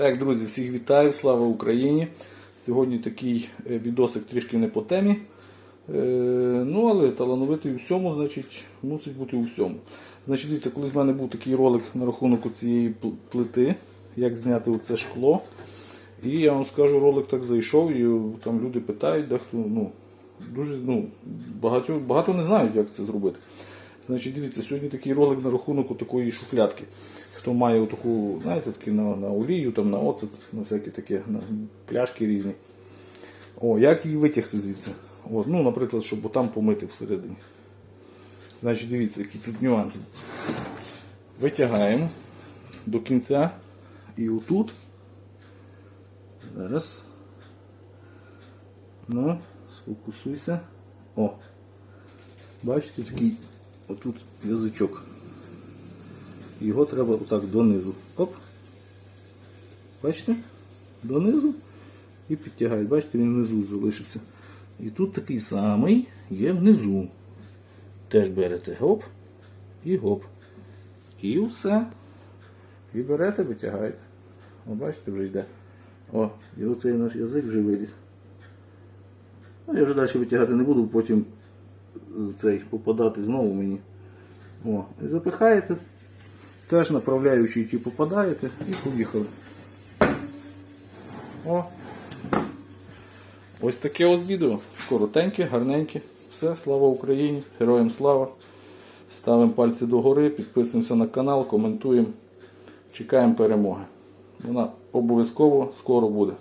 Так, друзі, всіх вітаю, слава Україні! Сьогодні такий е, відосик трішки не по темі. Е, Ну, але талановитий у всьому, значить, мусить бути у всьому. Значить, дивіться, колись в мене був такий ролик на рахунок цієї плити, як зняти оце шкло. І я вам скажу, ролик так зайшов, і там люди питають, дехто ну, дуже ну, багато, багато не знають, як це зробити. Значить, дивіться, сьогодні такий ролик на рахунок такої шуфлятки. Хто має таку, знаєте, такі на, на олію, там, на оцет, на всякі такі на пляшки різні. О, як її витягти звідси? От, ну, наприклад, щоб там помити всередині. Значить, дивіться, які тут нюанси. Витягаємо до кінця і отут. Зараз. Ну, сфокусуйся. О. Бачите, такий отут язичок. Його треба отак донизу. Оп. Бачите? Донизу і підтягають. Бачите, він внизу залишився. І тут такий самий є внизу. Теж берете гоп і гоп. І все. І берете, витягаєте. О, бачите, вже йде. О, і оцей наш язик вже виліз. Ну, я вже далі витягати не буду, потім е, цей попадати знову мені. О, і запихаєте, теж направляючи ті попадаєте і поїхали. О. Ось таке от відео. Коротеньке, гарненьке. Все, слава Україні, героям слава. Ставимо пальці догори, підписуємося на канал, коментуємо. Чекаємо перемоги. Вона обов'язково скоро буде.